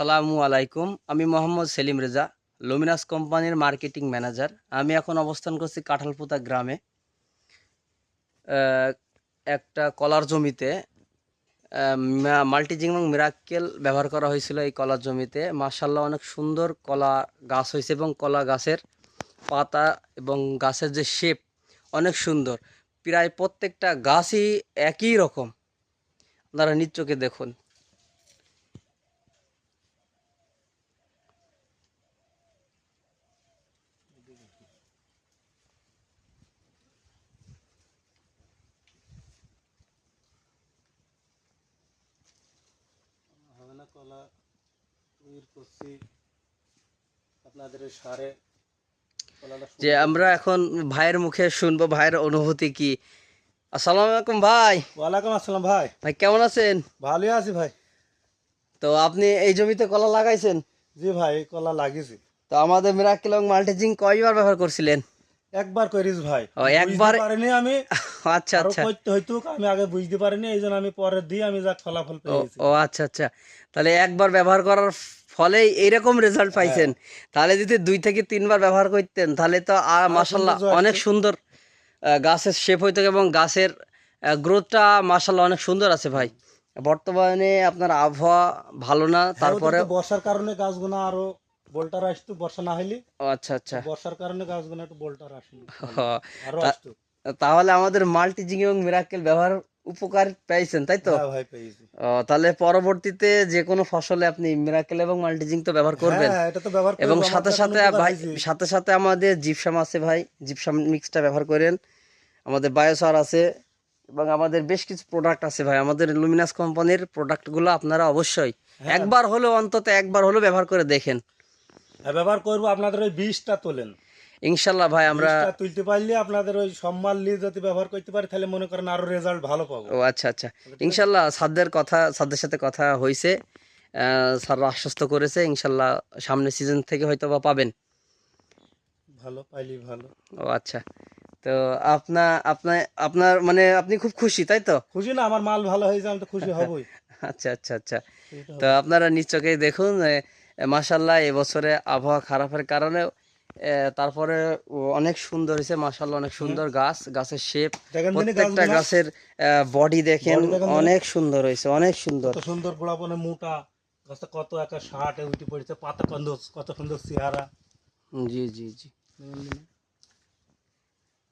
আসসালামু আলাইকুম। আমি মোহাম্মদ সেলিম রেজা, লুমিনাস কোম্পানির মার্কেটিং ম্যানেজার। আমি এখন অবস্থান করছি কাঁঠালপুতা গ্রামে। একটা কলার জমিতে মাল্টিজিং এবং মিরাক্কেল ব্যবহার করা হয়েছিল এই কলার জমিতে। মার্শাল্লাহ অনেক সুন্দর কলা গাছ হয়েছে এবং কলা গাছের পাতা এবং গাছের যে শেপ অনেক সুন্দর। প্রায় প্রত্যেকটা গাছই একই রকম। আপনারা নিজ দেখুন। কলা করছি। আপনাদের সারে যে আমরা এখন ভাইয়ের মুখে শুনব ভাইয়ের অনুভূতি কি? আসসালামু আলাইকুম ভাই। ওয়ালাইকুম আসসালাম ভাই। ভাই কেমন আছেন? ভালোই আছি ভাই। তো আপনি এই জমিতে কলা লাগাইছেন? জি ভাই কলা লাগিয়েছি। তো আমাদের মিরাক্কেল এবং মাল্টিজিং কয়বার ব্যবহার করছিলেন? একবার করিস ভাই। ও, একবার- পারিনি আমি। আচ্ছা আচ্ছা। হইতো আমি আগে বুঝতে পারিনি এই জন্য আমি পরে দিয়ে আমি যা ফলাফল পেয়েছি ও আচ্ছা আচ্ছা। তাহলে একবার ব্যবহার করার ফলেই এইরকম রেজাল্ট পাইছেন। তাহলে যদি দুই থেকে তিনবার ব্যবহার করতেন তাহলে তো মাসাল্লাহ অনেক সুন্দর গাছের শেপ হইতো এবং গাছের গ্রোথটা মাসাল্লাহ অনেক সুন্দর আছে ভাই। বর্তমানে আপনার আবহাওয়া ভালো না তারপরে হ্যাঁ, বর্ষার কারণে গাছগুলো আরও বোল্টার আসতো বর্ষা না হইলে। আচ্ছা আচ্ছা। বর্ষার কারণে গাছগুলো একটু বোল্টার আসেনি। ও, আরও আসতো। তাহলে আমাদের মাল্টিজিং এবং মিরাক্কেল ব্যবহার উপকার পেয়েছেন তাই তো? হ্যাঁ ভাই পেয়েছি। তাহলে পরবর্তীতে যে কোনো ফসলে আপনি মিরাকেল এবং মাল্টিজিং তো ব্যবহার করবেন। হ্যাঁ এবং সাথে সাথে ভাই সাথে সাথে আমাদের জিপসাম আছে ভাই জিপসাম মিক্সটা ব্যবহার করেন। আমাদের বায়োসার আছে এবং আমাদের বেশ কিছু প্রোডাক্ট আছে ভাই। আমাদের লুমিনাস কোম্পানির প্রোডাক্টগুলো আপনারা অবশ্যই হ্যাঁ। একবার হলেও অন্তত একবার হলেও ব্যবহার করে দেখেন। ব্যবহার করব আপনাদের ওই বীজটা তোলেন। ইনশাল্লাহ ভাই আমরা তুলতে পারলে আপনাদের ওই সম্মান নিয়ে যদি ব্যবহার করতে পারি তাহলে মনে করেন আরও রেজাল্ট ভালো পাবো। ও আচ্ছা আচ্ছা। ইনশাল্লাহ সাদের কথা সাদের সাথে কথা হয়েছে স্যার আশ্বস্ত করেছে ইনশাল্লাহ সামনের সিজন থেকে হয়তো বা পাবেন। ভালো পাইলি ভালো। ও আচ্ছা। তো আপনার আপনার আপনার মানে আপনি খুব খুশি তাই তো? খুশি না আমার মাল ভালো হয়েছে আমি তো খুশি হবই। আচ্ছা আচ্ছা আচ্ছা। তো আপনারা নিশ্চয়ই দেখুন মাসাল্লাহ এবছরে আবহাওয়া খারাপের কারণে তারপরে অনেক সুন্দর হয়েছে মাসাল্লাহ অনেক সুন্দর গাছ গাছের শেপ প্রত্যেকটা গাছের বডি দেখেন। অনেক সুন্দর হয়েছে অনেক সুন্দর। সুন্দর গোড়াপনে মোটা গাছটা কত একটা শার্ট উঠে পড়েছে পাতা কত সুন্দর চেহারা। জি জি জি।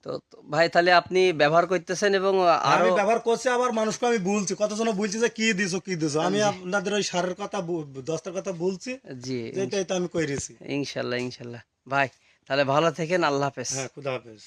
তো ভাই তাহলে আপনি ব্যবহার করতেছেন এবং আরও আমি ব্যবহার করছি আবার মানুষকে আমি বলছি কতজন বলছি যে কি দিছো কি দিছো? আমি আপনাদের ওই সারের কথা দস্তার দশটার কথা বলছি। জি এটাই তো আমি কইরেছি। ইনশাল্লাহ ইনশাল্লাহ। ভাই তাহলে ভালো থেকেন আল্লাহ হাফেজ। হ্যাঁ খুদা হাফেজ।